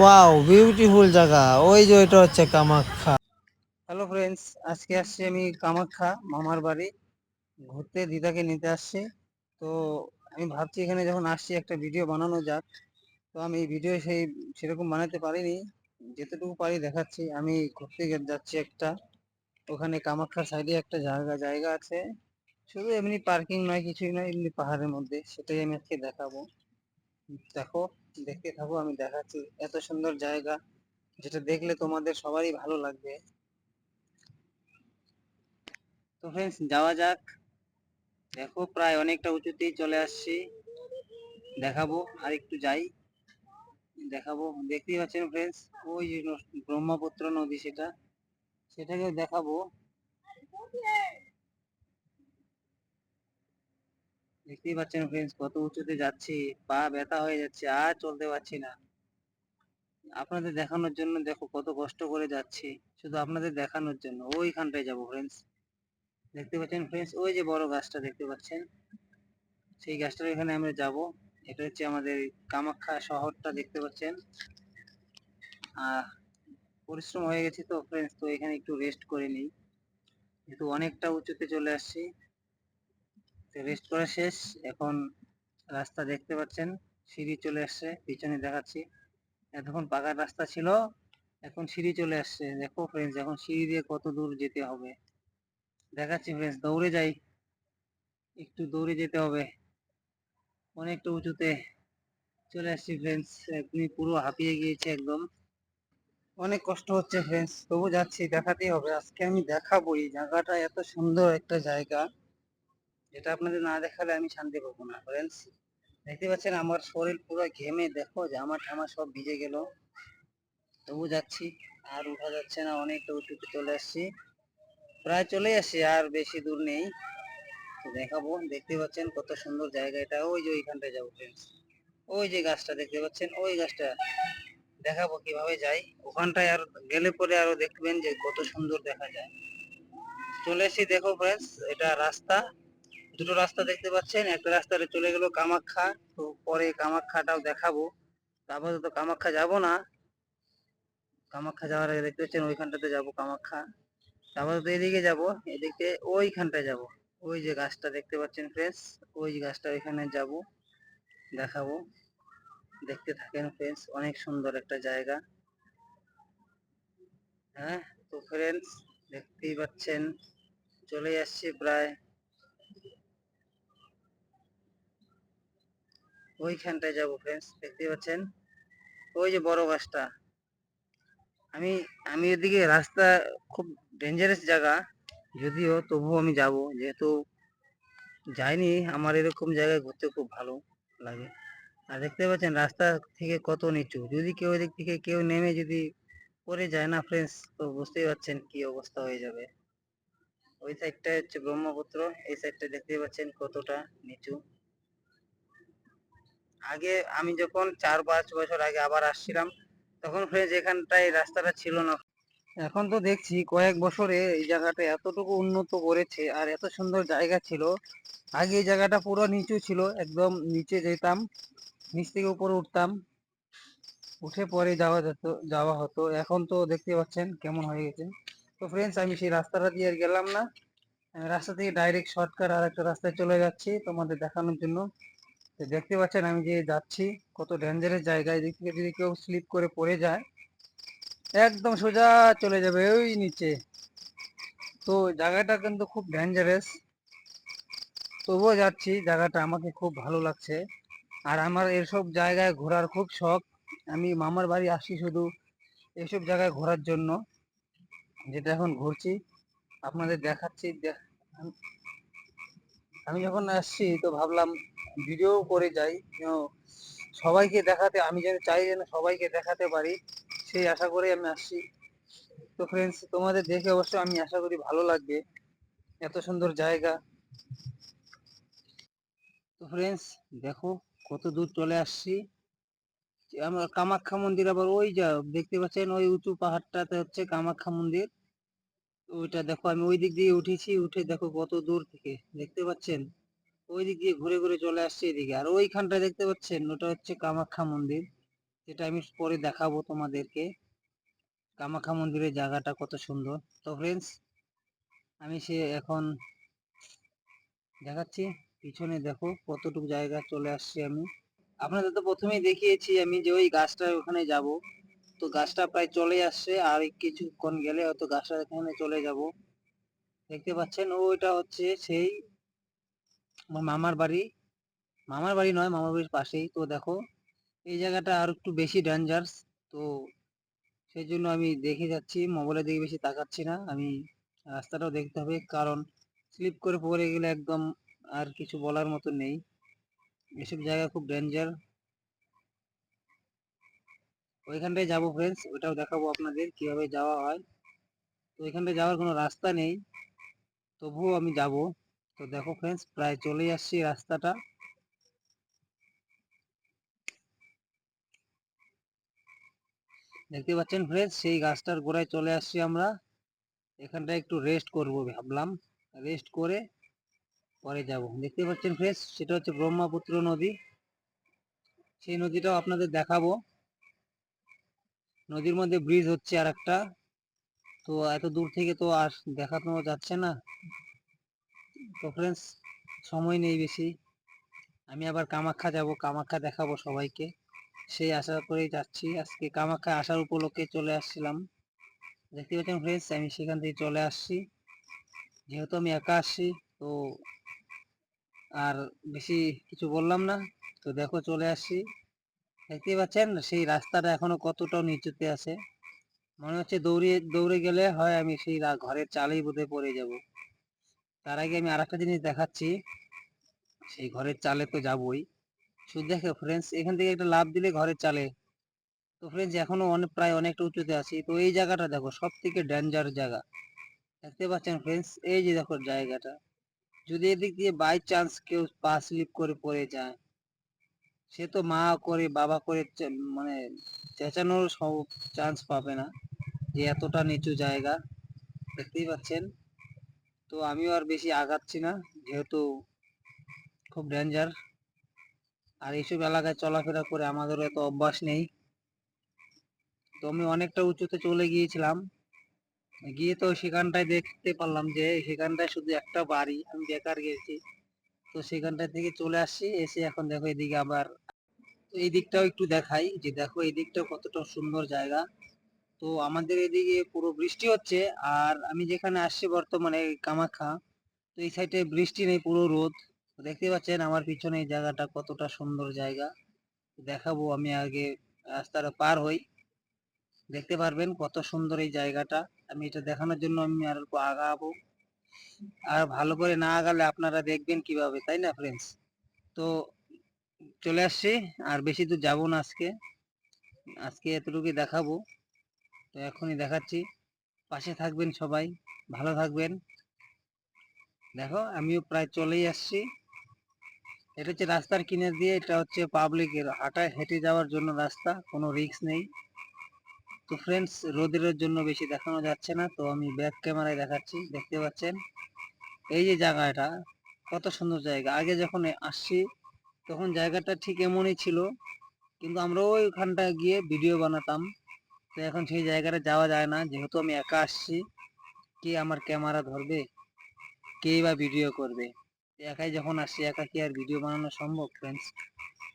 Wow beautiful জায়গা। ওই যে ওইটা হচ্ছে কামাখ্যা। হ্যালো ফ্রেন্ডস আজকে আসছি আমি কামাখ্যা, মামার বাড়ি। ঘুরতে দিদাকে নিতে আসছি। তো আমি ভাবছি এখানে যখন আসছি একটা ভিডিও বানানো যাক। তো আমি ভিডিও সেই সেরকম বানাতে পারিনি। যেতটুকু পারি দেখাচ্ছি। আমি ঘুরতে যাচ্ছি একটা। ওখানে কামাখ্যার সাইডে একটা জায়গা জায়গা আছে। শুধু এমনি পার্কিং নয়, কিছুই নয়, এমনি পাহাড়ের মধ্যে। সেটাই আমি আজকে দেখাবো। দেখো। দেখতে থাকো, আমি দেখাচ্ছি। এত সুন্দর জায়গা, যেটা দেখলে তোমাদের সবারই ভালো লাগবে। তো ফ্রেন্ডস যাওয়া যাক। দেখো, প্রায় অনেকটা উঁচুতেই চলে আসছি। দেখাবো, আর একটু যাই। দেখাবো, দেখতেই পাচ্ছেন ফ্রেন্ডস ওই ব্রহ্মপুত্র নদী সেটা, সেটাকে দেখাবো। দেখতেই পাচ্ছেন ফ্রেন্ডস কত উঁচুতে যাচ্ছি, পা ব্যথা হয়ে যাচ্ছে, আর চলতে পারছি না। আপনাদের দেখানোর জন্য দেখো কত কষ্ট করে যাচ্ছি, শুধু আপনাদের দেখানোর জন্য, ওইখানটায় যাব ফ্রেন্ডস দেখতে পাচ্ছেন ফ্রেন্ডস ওই যে বড় গাছটা দেখতে পাচ্ছেন, সেই গাছটার এখানে আমরা যাব। এটা হচ্ছে আমাদের কামাখ্যা শহরটা দেখতে পাচ্ছেন। আর পরিশ্রম হয়ে গেছে তো ফ্রেন্ডস তো এখানে একটু রেস্ট করে নিই। যেহেতু অনেকটা উঁচুতে চলে আসছি রেস্ট করা শেষ। এখন রাস্তা দেখতে পাচ্ছেন, সিঁড়ি চলে আসছে, পিছনে দেখাচ্ছি। এতক্ষণ পাকা রাস্তা ছিল, এখন সিঁড়ি চলে আসছে। দেখো ফ্রেন্ডস এখন সিঁড়ি দিয়ে কত দূর যেতে হবে। দেখাচ্ছি ফ্রেন্ডস দৌড়ে যাই। একটু দৌড়ে যেতে হবে। অনেকটা উঁচুতে চলে আসছি ফ্রেন্ডস এখনই পুরো হাঁপিয়ে গিয়েছে একদম। অনেক কষ্ট হচ্ছে ফ্রেন্ডস তবু যাচ্ছি, দেখাতেই হবে। আজকে আমি দেখাবো এই জায়গাটা, এত সুন্দর একটা জায়গা। যেটা আপনাদের না দেখালে আমি শান্তি পাবো না ফ্রেন্ডস দেখতে পাচ্ছেন আমার শরীর পুরো ঘেমে, দেখো জামা ঠামা সব ভিজে গেল। তবু যাচ্ছি, আর উঠা যাচ্ছে না, অনেকটা উঁচুতে চলে আসছি। প্রায় চলে আসছি, আর বেশি দূর নেই। তো দেখাবো, দেখতে পাচ্ছেন কত সুন্দর জায়গা এটা। ওই যে ওইখানটায় যাব ফ্রেন্ডস ওই যে গাছটা দেখতে পাচ্ছেন, ওই গাছটা। দেখাবো কীভাবে যাই। ওখানটায় আর গেলে পরে আরও দেখবেন যে কত সুন্দর দেখা যায়। চলে এসেছি, দেখো ফ্রেন্ডস এটা রাস্তা। দুটো রাস্তা দেখতে পাচ্ছেন, একটা রাস্তাটা চলে গেল কামাখ্যা, তো পরে কামাখ্যাটাও দেখাবো। তারপরে তো কামাখ্যা যাব না। কামাখ্যা যাওয়ার আগে দেখতে পাচ্ছেন ওইখানটাতে যাব কামাখ্যা। তারপরে তো এদিকে যাব, এদিকে ওইখানটায় যাব। ওই যে গাছটা দেখতে পাচ্ছেন ফ্রেন্ডস ওই গাছটা ওইখানে যাব, দেখাবো। দেখতে থাকেন ফ্রেন্ডস অনেক সুন্দর একটা জায়গা। হ্যাঁ তো ফ্রেন্ডস দেখতেই পাচ্ছেন। চলে আসছে প্রায়। ওইখানটায় যাব ফ্রেন্ডস দেখতে পাচ্ছেন? ওই যে বড় গাছটা আমি আমি এদিকে রাস্তা খুব ডেঞ্জারাস জায়গা, যদিও তবুও আমি যাব। যেহেতু যাইনি, আমার এরকম জায়গায় ঘুরতে খুব ভালো লাগে। আর দেখতে পাচ্ছেন, রাস্তা থেকে কত নিচু। যদি কেউ এদিক থেকে কেউ নেমে যদি পড়ে যায় না ফ্রেন্ডস তো বুঝতেই পারছেন কি অবস্থা হয়ে যাবে। ওই সাইডটা হচ্ছে ব্রহ্মপুত্র, এই সাইডটা দেখতে পাচ্ছেন কতটা নিচু। আগে আমি যখন চার পাঁচ বছর আগে আবার আসছিলাম, তখন ফ্রেন্ডস এখানটায় রাস্তাটা ছিল না। এখন তো দেখছি কয়েক বছরে এই জায়গাটা এতটুকু উন্নত করেছে আর এত সুন্দর জায়গা ছিল। আগে এই জায়গাটা পুরো নিচু ছিল, একদম নিচে যেতাম, নিচ থেকে উপরে উঠতাম, উঠে পরে যাওয়া যেত, যাওয়া হতো। এখন তো দেখতে পাচ্ছেন কেমন হয়ে গেছে। তো ফ্রেন্ডস আমি সেই রাস্তাটা দিয়ে আর গেলাম না। রাস্তা থেকে ডাইরেক্ট শর্টকাট আর একটা রাস্তায় চলে যাচ্ছি তোমাদের দেখানোর জন্য। দেখতে পাচ্ছেন আমি যে যাচ্ছি, কত ডেঞ্জারাস জায়গায়। এদিক থেকে যদি কেউ স্লিপ করে পড়ে যায়, একদম সোজা চলে যাবে ওই নিচে। তো জায়গাটা কিন্তু খুব ডেঞ্জারাস তবুও যাচ্ছি, জায়গাটা আমাকে খুব ভালো লাগছে। আর আমার এসব জায়গায় ঘোরার খুব শখ। আমি মামার বাড়ি আসি শুধু এইসব জায়গায় ঘোরার জন্য। যেটা এখন ঘুরছি, আপনাদের দেখাচ্ছি, দেখ- আম- যখন আসছি, তো ভাবলাম ভিডিও করে যাই। সবাইকে দেখাতে, আমি যেন চাই যেন সবাইকে দেখাতে পারি, সেই আশা করে আমি আসছি। তো ফ্রেন্ডস তোমাদের দেখে অবশ্যই আমি আশা করি ভালো লাগবে। এত সুন্দর জায়গা। তো ফ্রেন্ডস দেখো কত দূর চলে আসছি। আমরা কামাখ্যা মন্দির আবার ওই যা, দেখতে পাচ্ছেন ওই উঁচু পাহাড়টাতে হচ্ছে কামাখ্যা মন্দির। ওইটা দেখো, আমি ওই দিক দিয়ে উঠেছি, উঠে দেখো কত দূর থেকে, দেখতে পাচ্ছেন? ওই দিক দিয়ে ঘুরে ঘুরে চলে আসছে এদিকে। আর ওইখানটা দেখতে পাচ্ছেন, ওটা হচ্ছে কামাখ্যা মন্দির, যেটা আমি পরে দেখাবো তোমাদেরকে। কামাখ্যা মন্দিরের জায়গাটা কত সুন্দর। তো ফ্রেন্ডস আমি সে এখন দেখাচ্ছি, পিছনে দেখো কতটুকু জায়গা চলে আসছি আমি। আপনাদের তো প্রথমেই দেখিয়েছি আমি যে ওই গাছটার ওখানে যাব। তো গাছটা প্রায় চলে আসছে, আর কিছুক্ষণ গেলে হয়তো গাছটা এখানে চলে যাব। দেখতে পাচ্ছেন, ও ওইটা হচ্ছে সেই আমার মামার বাড়ি। মামার বাড়ি নয়, মামার বাড়ির পাশেই। তো দেখো, এই জায়গাটা আর একটু বেশি ডেঞ্জার্স তো সেই জন্য আমি দেখে যাচ্ছি মোবাইলের দিকে বেশি তাকাচ্ছি না। আমি রাস্তাটাও দেখতে হবে, কারণ স্লিপ করে পড়ে গেলে একদম আর কিছু বলার মতো নেই। এসব জায়গা খুব ডেঞ্জার ওইখানটায় যাব ফ্রেন্ডস ওটাও দেখাবো আপনাদের কীভাবে যাওয়া হয়। তো ওইখানটায় যাওয়ার কোনো রাস্তা নেই, তবুও আমি যাব। তো দেখো ফ্রেন্ডস প্রায় চলে আসছি রাস্তাটা। দেখতে পাচ্ছেন ফ্রেন্ডস সেই গাছটার গোড়ায় চলে আসছি আমরা। এখানটা একটু রেস্ট করব ভাবলাম। রেস্ট করে পরে যাব। দেখতে পাচ্ছেন ফ্রেন্ডস সেটা হচ্ছে ব্রহ্মপুত্র নদী। সেই নদীটাও আপনাদের দেখাবো। নদীর মধ্যে ব্রিজ হচ্ছে আর একটা তো এত দূর থেকে তো আর দেখানো যাচ্ছে না। তো ফ্রেন্ডস সময় নেই বেশি। আমি আবার কামাখ্যা যাব, কামাখ্যা দেখাবো সবাইকে। সেই আশা করেই যাচ্ছি। আজকে কামাখ্যা আসার উপলক্ষে চলে আসছিলাম। দেখতে পাচ্ছেন ফ্রেন্ডস আমি সেখান থেকে চলে আসছি। যেহেতু আমি একা আসছি, তো আর বেশি কিছু বললাম না। তো দেখো চলে আসছি। দেখতে পাচ্ছেন, সেই রাস্তাটা এখনও কতটা নিচুতে আছে। মনে হচ্ছে দৌড়ে দৌড়ে গেলে হয় আমি সেই ঘরের চালেই বোধে পড়ে যাব। তার আগে আমি আরেকটা জিনিস দেখাচ্ছি। সেই ঘরের চালে তো যাবই। শুধু দেখো ফ্রেন্ডস এখান থেকে একটা লাভ দিলে ঘরের চালে। তো ফ্রেন্ডস এখনও অনেক প্রায় অনেকটা উঁচুতে আছি। তো এই জায়গাটা দেখো সব থেকে ডেঞ্জার জায়গা। দেখতে পাচ্ছেন ফ্রেন্ডস এই যে দেখো জায়গাটা। যদি এদিক দিয়ে বাই চান্স কেউ পা স্লিপ করে পড়ে যায় সে তো মা করে, বাবা করে মানে চেঁচানোর সব চান্স পাবে না যে এতটা নিচু জায়গা। দেখতেই পাচ্ছেন? তো আমিও আর বেশি আগাচ্ছি না, যেহেতু খুব ডেঞ্জার আর এইসব এলাকায় চলাফেরা করে আমাদেরও এত অভ্যাস নেই। তো আমি অনেকটা উঁচুতে চলে গিয়েছিলাম। গিয়ে তো সেখানটায় দেখতে পারলাম যে, সেখানটায় শুধু একটা বাড়ি, আমি বেকার গেছি। তো সেখানটা থেকে চলে আসছি এসে এখন দেখো এদিকে আবার এই দিকটাও একটু দেখাই যে দেখো এই দিকটাও কতটা সুন্দর জায়গা। তো আমাদের এদিকে পুরো বৃষ্টি হচ্ছে আর আমি যেখানে আসছি বর্তমানে কামাখ্যা, তো এই সাইডে বৃষ্টি নেই, পুরো রোদ। দেখতে পাচ্ছেন আমার পিছনে এই জায়গাটা কতটা সুন্দর জায়গা। দেখাবো আমি আগে রাস্তাটা পার হই। দেখতে পারবেন কত সুন্দর এই জায়গাটা। আমি এটা দেখানোর জন্য আমি আর আগাবো। আর ভালো করে না আগালে আপনারা দেখবেন কীভাবে, তাই না ফ্রেন্ডস তো চলে আসছি, আর বেশি দূর যাব না আজকে। আজকে এতটুকুই দেখাবো। তো এখনই দেখাচ্ছি। পাশে থাকবেন সবাই, ভালো থাকবেন। দেখো, আমিও প্রায় চলেই আসছি। এটা হচ্ছে রাস্তার কিনার দিয়ে, এটা হচ্ছে পাবলিকের হাঁটায় হেঁটে যাওয়ার জন্য রাস্তা, কোনো রিস্ক নেই। তো ফ্রেন্ডস রোদের জন্য বেশি দেখানো যাচ্ছে না, তো আমি ব্যাক ক্যামেরায় দেখাচ্ছি, দেখতে পাচ্ছেন? এই যে জায়গাটা, কত সুন্দর জায়গা। আগে যখন আসছি, তখন জায়গাটা ঠিক এমনই ছিল, কিন্তু আমরা ওইখানটা গিয়ে ভিডিও বানাতাম। তো এখন সেই জায়গাটা যাওয়া যায় না, যেহেতু আমি একা আসছি, কে আমার ক্যামেরা ধরবে? কে বা ভিডিও করবে? একাই যখন আসছি, একা কি আর ভিডিও বানানো সম্ভব ফ্রেন্ডস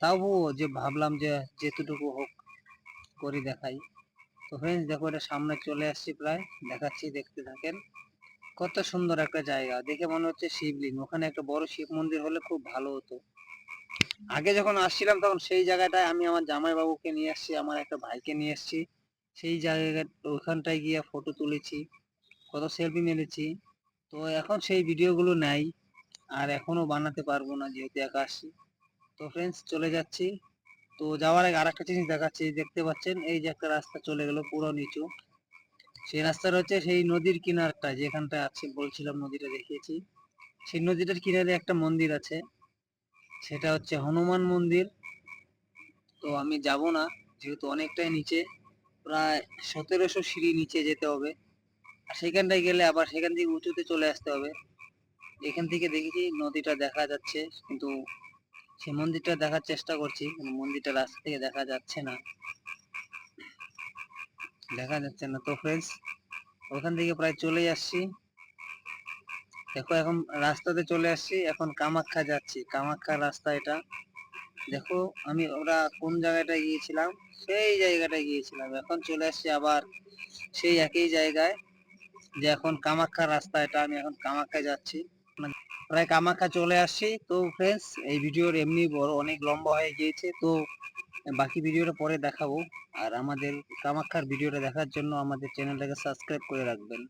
তাও যে ভাবলাম যে যেতটুকু হোক, করে দেখাই। তো ফ্রেন্ডস দেখো এটা সামনে চলে আসছি প্রায়। দেখাচ্ছি, দেখতে থাকেন। কত সুন্দর একটা জায়গা। দেখে মনে হচ্ছে শিবলিঙ্গ। ওখানে একটা বড় শিব মন্দির হলে খুব ভালো হতো। আগে যখন আসছিলাম, তখন সেই জায়গাটায় আমি আমার জামাই বাবুকে নিয়ে আসছি, আমার একটা ভাইকে নিয়ে আসছি। সেই জায়গা ওখানটায় গিয়ে ফটো তুলেছি, কত সেলফি মেরেছি। তো এখন সেই ভিডিওগুলো নাই, আর এখনও বানাতে পারব না, যেহেতু একা আসছি। তো ফ্রেন্ডস চলে যাচ্ছি। তো যাওয়ার আগে আরেকটা জিনিস দেখাচ্ছি, দেখতে পাচ্ছেন? এই যে একটা রাস্তা চলে গেল পুরো নিচু। সেই রাস্তাটা হচ্ছে সেই নদীর কিনারটা যেখানটা আছে বলছিলাম নদীটা দেখিয়েছি। সেই নদীটার কিনারে একটা মন্দির আছে, সেটা হচ্ছে হনুমান মন্দির। তো আমি যাব না, যেহেতু অনেকটাই নিচে, প্রায় সতেরোশো সিঁড়ি নিচে যেতে হবে। আর সেখানটায় গেলে আবার সেখান থেকে উঁচুতে চলে আসতে হবে। এখান থেকে দেখেছি নদীটা দেখা যাচ্ছে, কিন্তু সেই মন্দিরটা দেখার চেষ্টা করছি মন্দিরটা রাস্তা থেকে দেখা যাচ্ছে না। দেখা যাচ্ছে না। তো ফ্রেন্ডস ওখান থেকে প্রায় চলে আসছি। দেখো এখন রাস্তাতে চলে আসছি, এখন কামাখ্যা যাচ্ছি। কামাখ্যা রাস্তা এটা। দেখো আমি ওরা কোন জায়গাটায় গিয়েছিলাম? সেই জায়গাটায় গিয়েছিলাম। এখন চলে আসছি আবার সেই একই জায়গায় যে এখন কামাখ্যা রাস্তা এটা। আমি এখন কামাখ্যা যাচ্ছি। প্রায় কামাখ্যা চলে আসছি। তো ফ্রেন্ডস এই ভিডিওর এমনি বড় অনেক লম্বা হয়ে গিয়েছে। তো বাকি ভিডিওটা পরে দেখাবো। আর আমাদের কামাখ্যার ভিডিওটা দেখার জন্য আমাদের চ্যানেলটাকে সাবস্ক্রাইব করে রাখবেন।